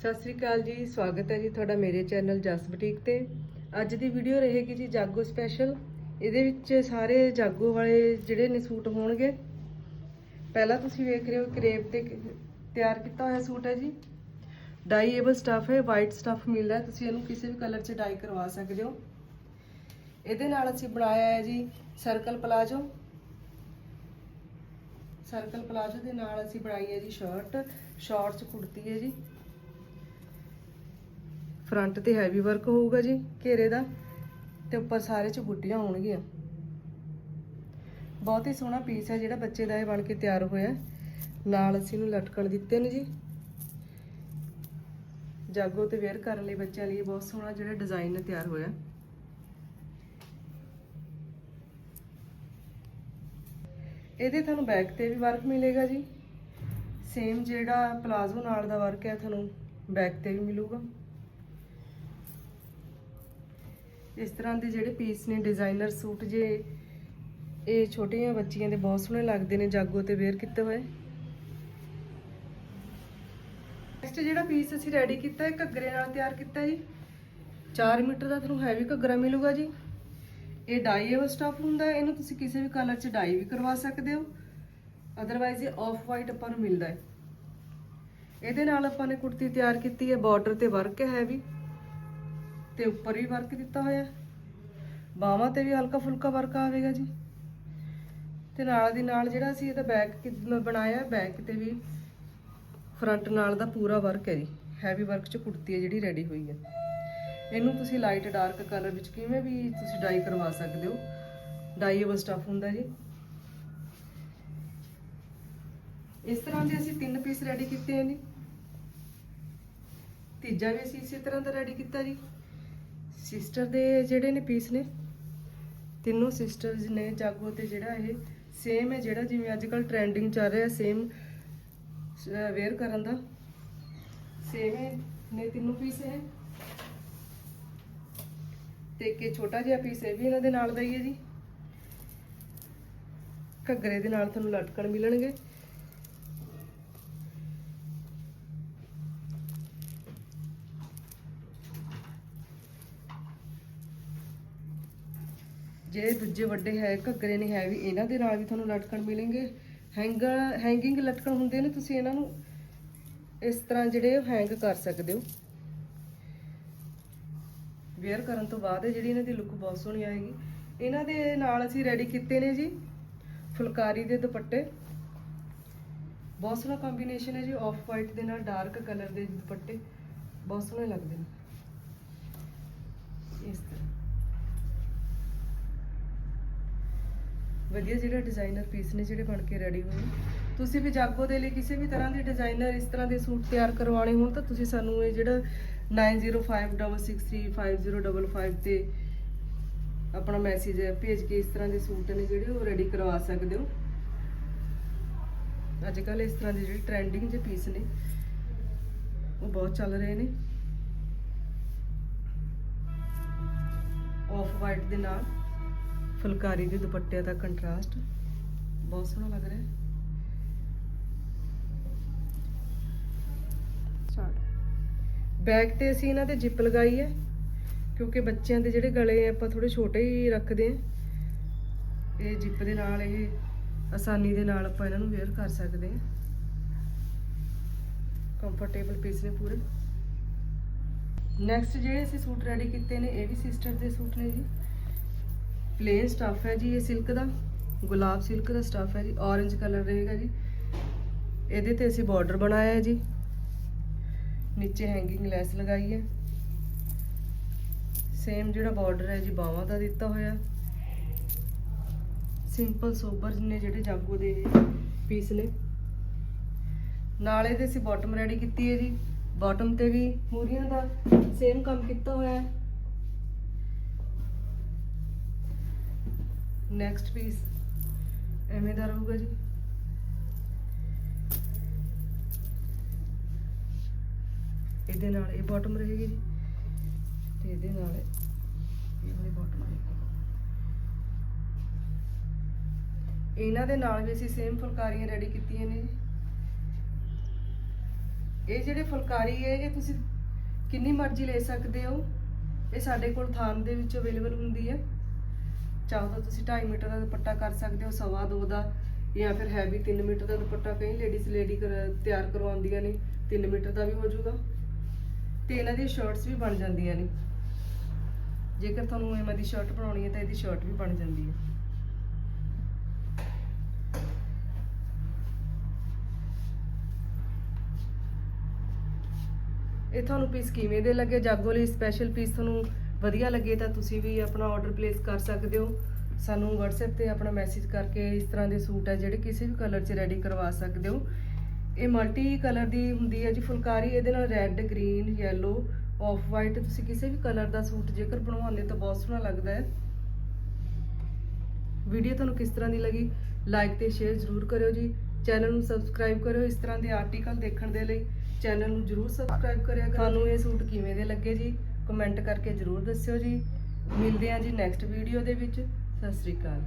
ਸਤਿ ਸ੍ਰੀ ਅਕਾਲ ਜੀ, ਸਵਾਗਤ ਹੈ ਜੀ ਤੁਹਾਡਾ ਮੇਰੇ ਚੈਨਲ ਜਸ ਬੁਟੀਕ ਤੇ। ਅੱਜ ਦੀ ਵੀਡੀਓ ਰਹੇਗੀ ਜੀ ਜਾਗੋ ਸਪੈਸ਼ਲ ਇਹਦੇ ਵਿੱਚ ਸਾਰੇ ਜਾਗੋ ਵਾਲੇ ਜਿਹੜੇ ਨੇ ਸੂਟ ਹੋਣਗੇ। ਪਹਿਲਾਂ ਤੁਸੀਂ ਵੇਖ ਰਹੇ ਹੋ ਕਰੇਪ ਤੇ ਤਿਆਰ ਕੀਤਾ ਹੋਇਆ ਸੂਟ ਹੈ ਜੀ। ਡਾਈਏਬਲ ਸਟਫ ਹੈ ਵਾਈਟ ਸਟਫ ਮਿਲਦਾ ਤੁਸੀਂ ਇਹਨੂੰ ਕਿਸੇ ਵੀ ਕਲਰ 'ਚ ਡਾਈ ਕਰਵਾ ਸਕਦੇ ਹੋ। ਇਹਦੇ ਨਾਲ ਅਸੀਂ ਬਣਾਇਆ ਹੈ ਜੀ ਸਰਕਲ ਪਲਾਜੋ ਸਰਕਲ ਪਲਾਜੋ ਦੇ ਨਾਲ ਅਸੀਂ ਬਣਾਈ ਹੈ ਜੀ ਸ਼ਰਟ ਸ਼ਾਰਟਸ ਕੁੜਤੀ ਹੈ ਜੀ। ਫਰੰਟ ਤੇ ਹੈਵੀ ਵਰਕ ਹੋਊਗਾ ਜੀ ਘੇਰੇ ਦਾ, ਤੇ ਉੱਪਰ ਸਾਰੇ ਚ ਬੁੱਟੀਆਂ ਹੋਣਗੀਆਂ। ਬਹੁਤ ਹੀ ਸੋਹਣਾ ਪੀਸ ਹੈ ਜਿਹੜਾ ਬੱਚੇ ਦਾ ਇਹ ਬਣ ਕੇ ਤਿਆਰ ਹੋਇਆ ਨਾਲ ਅਸੀਂ ਇਹਨੂੰ ਲਟਕਣ ਦਿੱਤੇ ਨੇ ਜੀ। ਜਾਗੋ ਤੇ ਵੇਅਰ ਕਰਨ ਲਈ ਬੱਚਿਆਂ ਲਈ ਬਹੁਤ ਸੋਹਣਾ ਜਿਹੜਾ ਡਿਜ਼ਾਈਨ ਤਿਆਰ ਹੋਇਆ ਇਹਦੇ ਤੁਹਾਨੂੰ ਬੈਕ ਤੇ ਵੀ ਵਰਕ ਮਿਲੇਗਾ ਜੀ। ਸੇਮ ਜਿਹੜਾ ਪਲਾਜ਼ੋ ਨਾਲ ਦਾ ਵਰਕ ਹੈ, ਤੁਹਾਨੂੰ ਬੈਕ ਤੇ ਵੀ ਮਿਲੂਗਾ। ਇਸ ਤਰ੍ਹਾਂ ਦੇ ਜਿਹੜੇ ਪੀਸ ਨੇ ਡਿਜ਼ਾਈਨਰ ਸੂਟ ਜੇ, ਇਹ ਛੋਟੀਆਂ ਬੱਚੀਆਂ ਦੇ ਬਹੁਤ ਸੋਹਣੇ ਲੱਗਦੇ ਨੇ, ਜਾਗੋ ਤੇ ਵੇਅਰ ਕੀਤੇ ਹੋਏ ਨੈਕਸਟ ਜਿਹੜਾ ਪੀਸ ਅਸੀਂ ਰੈਡੀ ਕੀਤਾ ਹੈ ਘੱਗਰੇ ਨਾਲ ਤਿਆਰ ਕੀਤਾ ਜੀ। 4 ਮੀਟਰ ਦਾ ਤੁਹਾਨੂੰ ਹੈਵੀ ਘੱਗਰਾ ਮਿਲੂਗਾ ਜੀ। ਇਹ ਡਾਈਏਬਲ ਸਟਫ ਹੁੰਦਾ ਇਹਨੂੰ ਤੁਸੀਂ ਕਿਸੇ ਵੀ ਕਲਰ 'ਚ ਡਾਈ ਵੀ ਕਰਵਾ ਸਕਦੇ ਹੋ। ਅਦਰਵਾਈਜ਼ ਇਹ ਆਫ ਵਾਈਟ ਆਪਾਂ ਨੂੰ ਮਿਲਦਾ ਹੈ। ਇਹਦੇ ਨਾਲ ਆਪਾਂ ਨੇ ਕੁੜਤੀ ਤਿਆਰ ਕੀਤੀ ਹੈ ਬਾਰਡਰ ਤੇ ਵਰਕ ਹੈ ਵੀ ਤੇ ਉੱਪਰ ਵੀ ਵਰਕ ਦਿੱਤਾ ਹੋਇਆ। ਬਾਹਾਂ ਤੇ ਵੀ ਹਲਕਾ ਫੁਲਕਾ ਵਰਕ ਆਵੇਗਾ ਜੀ। ਤੇ ਨਾਲ ਦੀ ਨਾਲ ਜਿਹੜਾ ਅਸੀਂ ਇਹਦਾ ਬੈਕ ਬਣਾਇਆ ਬੈਕ ਤੇ ਵੀ ਫਰੰਟ ਨਾਲ ਦਾ ਪੂਰਾ ਵਰਕ ਹੈ ਜੀ। ਹੈਵੀ ਵਰਕ ਚ ਕੁੜਤੀ ਹੈ ਜਿਹੜੀ ਰੈਡੀ ਹੋਈ ਹੈ। ਇਹਨੂੰ ਤੁਸੀਂ ਲਾਈਟ ਡਾਰਕ ਕਲਰ ਵਿੱਚ ਕਿਵੇਂ ਵੀ ਤੁਸੀਂ ਡਾਈ ਕਰਵਾ ਸਕਦੇ ਹੋ। ਡਾਈਏਬਲ ਸਟਫ ਹੁੰਦਾ ਜੀ। ਇਸ ਤਰ੍ਹਾਂ ਦੇ ਅਸੀਂ ਤਿੰਨ ਪੀਸ ਰੈਡੀ ਕੀਤੇ ਹਨ ਤੀਜਾ ਵੀ ਅਸੀਂ ਇਸੇ ਤਰ੍ਹਾਂ ਦਾ ਰੈਡੀ ਕੀਤਾ ਜੀ। ਸਿਸਟਰ ਦੇ ਜਿਹੜੇ ਨੇ ਪੀਸ ਨੇ, ਤਿੰਨੋਂ ਸਿਸਟਰਸ ਨੇ ਜਾਗੋ ਤੇ ਜਿਹੜਾ ਇਹ ਸੇਮ ਹੈ ਜਿਹੜਾ ਜਿਵੇਂ ਅੱਜ ਕੱਲ ਟ੍ਰੈਂਡਿੰਗ ਚੱਲ ਰਿਹਾ ਸੇਮ ਵੇਅਰ ਕਰਨ ਦਾ। ਸੇਮ ਹੈ ਨੇ ਤਿੰਨੋਂ ਪੀਸ ਹੈ ਤੇ ਇੱਕ ਛੋਟਾ ਜਿਹਾ ਪੀਸ ਇਹ ਵੀ ਇਹਨਾਂ ਦੇ ਨਾਲ ਦਾ ਹੀ ਹੈ ਜੀ। ਘੱਗਰੇ ਦੇ ਨਾਲ ਤੁਹਾਨੂੰ ਲਟਕਣ ਮਿਲਣਗੇ। ਜਿਹੜੇ ਦੂਜੇ ਵੱਡੇ ਹੈ, ਘੱਗਰੇ ਨੇ ਹੈ ਵੀ, ਇਹਨਾਂ ਦੇ ਨਾਲ ਵੀ ਤੁਹਾਨੂੰ ਲਟਕਣ ਮਿਲਣਗੇ। ਹੈਂਗ, ਹੈਂਗਿੰਗ ਲਟਕਣ ਹੁੰਦੇ ਨੇ, ਤੁਸੀਂ ਇਹਨਾਂ ਨੂੰ ਇਸ ਤਰ੍ਹਾਂ ਜਿਹੜੇ ਹੈਂਗ ਕਰ ਸਕਦੇ ਹੋ। ਵੇਅਰ ਕਰਨ ਤੋਂ ਬਾਅਦ ਜਿਹੜੀ ਇਹਨਾਂ ਦੀ ਲੁੱਕ ਬਹੁਤ ਸੋਹਣੀ ਆਏਗੀ। ਇਹਨਾਂ ਦੇ ਨਾਲ ਅਸੀਂ ਰੈਡੀ ਕੀਤੇ ਨੇ ਜੀ, ਫੁਲਕਾਰੀ ਦੇ ਦੁਪੱਟੇ। ਬਹੁਤ ਸੋਹਣਾ ਕੰਬੀਨੇਸ਼ਨ ਹੈ ਜੀ ਆਫ ਵਾਈਟ ਦੇ ਨਾਲ ਡਾਰਕ ਕਲਰ ਦੇ ਦੁਪੱਟੇ। ਬਹੁਤ ਸੋਹਣੇ ਲੱਗਦੇ ਨੇ ਇਸ ਤਰ੍ਹਾਂ ਵਧੀਆ ਜਿਹੜਾ ਡਿਜ਼ਾਈਨਰ ਪੀਸ ਨੇ ਜਿਹੜੇ ਬਣ ਕੇ ਰੈਡੀ ਹੋਏ ਤੁਸੀਂ ਵੀ ਜਾਗੋ ਦੇ ਲਈ ਕਿਸੇ ਵੀ ਤਰ੍ਹਾਂ ਦੇ ਡਿਜ਼ਾਈਨਰ ਇਸ ਤਰ੍ਹਾਂ ਦੇ ਸੂਟ ਤਿਆਰ ਕਰਵਾਉਣੇ ਹੋਣ, ਤਾਂ ਤੁਸੀਂ ਸਾਨੂੰ ਇਹ ਜਿਹੜਾ 9056635055 ਤੇ ਆਪਣਾ ਮੈਸੇਜ ਭੇਜ ਕੇ ਇਸ ਤਰ੍ਹਾਂ ਦੇ ਸੂਟ ਨੇ ਜਿਹੜੇ ਉਹ ਰੈਡੀ ਕਰਵਾ ਸਕਦੇ ਹੋ। ਅੱਜ ਕੱਲ ਇਸ ਤਰ੍ਹਾਂ ਦੇ ਜਿਹੜੇ ਟ੍ਰੈਂਡਿੰਗ ਜੇ ਪੀਸ ਨੇ, ਉਹ ਬਹੁਤ ਚੱਲ ਰਹੇ ਨੇ। ਆਫ ਵਾਈਟ ਦੇ ਨਾਲ। ਫੁਲਕਾਰੀ ਦੇ ਦੁਪੱਟਿਆਂ ਦਾ ਕੰਟਰਾਸਟ ਬਹੁਤ ਸੋਹਣਾ ਲੱਗ ਰਿਹਾ ਹੈ। ਸਟਾਰਟ ਬੈਕ ਤੇ ਅਸੀਂ ਇਹਨਾਂ ਤੇ ਜਿਪ ਲਗਾਈ ਹੈ ਕਿਉਂਕਿ ਬੱਚਿਆਂ ਦੇ ਜਿਹੜੇ ਗਲੇ ਆ ਆਪਾਂ ਥੋੜੇ ਛੋਟੇ ਹੀ ਰੱਖਦੇ ਆ ਇਹ ਜਿਪ ਦੇ ਨਾਲ ਇਹ ਆਸਾਨੀ ਦੇ ਨਾਲ ਆਪਾਂ ਇਹਨਾਂ ਨੂੰ ਵੇਅਰ ਕਰ ਸਕਦੇ ਆ ਕੰਫਰਟੇਬਲ ਪੀਸ ਨੇ ਪੂਰੇ। ਨੈਕਸਟ ਜਿਹੜੇ ਅਸੀਂ ਸੂਟ ਰੈਡੀ ਕੀਤੇ ਨੇ ਇਹ ਵੀ ਸਿਸਟਰ ਦੇ ਸੂਟ ਨੇ ਜੀ। ਪਲੇਨ ਸਟਫ ਹੈ ਜੀ ਇਹ ਸਿਲਕ ਦਾ, ਗੁਲਾਬ ਸਿਲਕ ਦਾ ਸਟਫ ਹੈ ਜੀ, orange ਕਲਰ ਰਹੇਗਾ ਜੀ। ਇਹਦੇ ਤੇ ਅਸੀਂ ਬਾਰਡਰ ਬਣਾਇਆ ਹੈ ਜੀ। ਨੀਚੇ ਹੈਂਗਿੰਗ ਲੈਸ ਲਗਾਈ ਹੈ। ਸੇਮ ਜਿਹੜਾ ਬਾਰਡਰ ਹੈ ਜੀ, ਬਾਹਾਂ ਦਾ ਦਿੱਤਾ ਹੋਇਆ। ਸਿੰਪਲ ਸੋਬਰ ਨੇ ਜਿਹੜੇ ਜਾਗੋ ਦੇ ਪੀਸ ਨੇ। ਨਾਲ ਇਹਦੇ ਅਸੀਂ ਬਾਟਮ ਰੈਡੀ ਕੀਤੀ ਹੈ ਜੀ। ਬਾਟਮ ਤੇ ਵੀ ਮੂਰੀਆਂ ਦਾ ਸੇਮ ਕੰਮ ਕੀਤਾ ਹੋਇਆ ਹੈ। ਨੈਕਸਟ ਪੀਸ ਐਵੇਂ ਦਾ ਰਹੂਗਾ ਜੀ। ਇਹਦੇ ਨਾਲ ਇਹ ਬਾਟਮ ਰਹੇਗੀ ਜੀ। ਤੇ ਇਹਦੇ ਨਾਲ ਇਹ ਵਾਲੀ ਬਾਟਮ ਰਹੇਗੀ। ਇਹਨਾਂ ਦੇ ਨਾਲ ਵੀ ਅਸੀਂ ਸੇਮ ਫੁਲਕਾਰੀਆਂ ਰੈਡੀ ਕੀਤੀਆਂ ਨੇ ਜੀ। ਇਹ ਜਿਹੜੇ ਫੁਲਕਾਰੀ ਹੈ, ਇਹ ਤੁਸੀਂ ਕਿੰਨੀ ਮਰਜ਼ੀ ਲੈ ਸਕਦੇ ਹੋ। ਇਹ ਸਾਡੇ ਕੋਲ ਥਾਨ ਦੇ ਵਿੱਚ ਅਵੇਲੇਬਲ ਹੁੰਦੀ ਹੈ। ਚਾਹੋ ਤਾਂ ਤੁਸੀਂ 2.5 ਮੀਟਰ ਦਾ ਦੁਪੱਟਾ ਕਰ ਸਕਦੇ ਹੋ, ਸਵਾ ਦੋ ਦਾ ਜਾਂ ਫਿਰ ਹੈਵੀ 3 ਮੀਟਰ ਦਾ ਦੁਪੱਟਾ, ਕਈ ਲੇਡੀਜ਼ ਲੇਡੀ ਤਿਆਰ ਕਰਵਾਉਂਦੀਆਂ ਨੇ 3 ਮੀਟਰ ਦਾ ਵੀ ਹੋ ਜਾਊਗਾ ਤੇ ਇਹਨਾਂ ਦੀ ਸ਼ਰਟਸ ਵੀ ਬਣ ਜਾਂਦੀਆਂ ਨੇ। ਜੇਕਰ ਤੁਹਾਨੂੰ ਇਹਨਾਂ ਦੀ ਸ਼ਰਟ ਬਣਾਉਣੀ ਹੈ ਤਾਂ ਇਹਦੀ ਸ਼ਰਟ ਵੀ ਬਣ ਜਾਂਦੀ ਹੈ। ਇਹ ਤੁਹਾਨੂੰ ਪੀਸ ਕਿਵੇਂ ਦੇ ਲੱਗੇ? ਜਾਗੋ ਲਈ ਸਪੈਸ਼ਲ ਪੀਸ ਤੁਹਾਨੂੰ ਵਧੀਆ ਲੱਗੇ ਤਾਂ ਤੁਸੀਂ ਵੀ ਆਪਣਾ ਆਰਡਰ ਪਲੇਸ ਕਰ ਸਕਦੇ ਹੋ। ਸਾਨੂੰ WhatsApp ਤੇ ਆਪਣਾ ਮੈਸੇਜ ਕਰਕੇ ਇਸ ਤਰ੍ਹਾਂ ਦੇ ਸੂਟ ਹੈ ਜਿਹੜੇ ਕਿਸੇ ਵੀ ਕਲਰ 'ਚ ਰੈਡੀ ਕਰਵਾ ਸਕਦੇ ਹੋ। ਇਹ ਮਲਟੀ ਕਲਰ ਦੀ ਹੁੰਦੀ ਹੈ ਜੀ, ਫੁਲਕਾਰੀ ਇਹਦੇ ਨਾਲ red green yellow off white ਤੁਸੀਂ ਕਿਸੇ ਵੀ ਕਲਰ ਦਾ ਸੂਟ ਜੇਕਰ ਬਣਵਾਉਂਦੇ ਤਾਂ ਬਹੁਤ ਸੋਹਣਾ ਲੱਗਦਾ ਹੈ। ਵੀਡੀਓ ਤੁਹਾਨੂੰ ਕਿਸ ਤਰ੍ਹਾਂ ਦੀ ਲੱਗੀ ਲਾਈਕ ਤੇ ਸ਼ੇਅਰ ਜ਼ਰੂਰ ਕਰਿਓ ਜੀ। ਚੈਨਲ ਨੂੰ ਸਬਸਕ੍ਰਾਈਬ ਕਰਿਓ ਇਸ ਤਰ੍ਹਾਂ ਦੇ ਆਰਟੀਕਲ ਦੇਖਣ ਦੇ ਲਈ। ਚੈਨਲ ਨੂੰ ਜ਼ਰੂਰ ਸਬਸਕ੍ਰਾਈਬ ਕਰਿਆ ਕਰੋ ਤੁਹਾਨੂੰ ਇਹ ਸੂਟ ਕਿਵੇਂ ਦੇ ਲੱਗੇ ਜੀ? ਕਮੈਂਟ ਕਰਕੇ ਜ਼ਰੂਰ ਦੱਸਿਓ ਜੀ। ਮਿਲਦੇ ਹਾਂ ਜੀ ਨੈਕਸਟ ਵੀਡੀਓ ਦੇ ਵਿੱਚ। ਸਤਿ ਸ੍ਰੀ ਅਕਾਲ।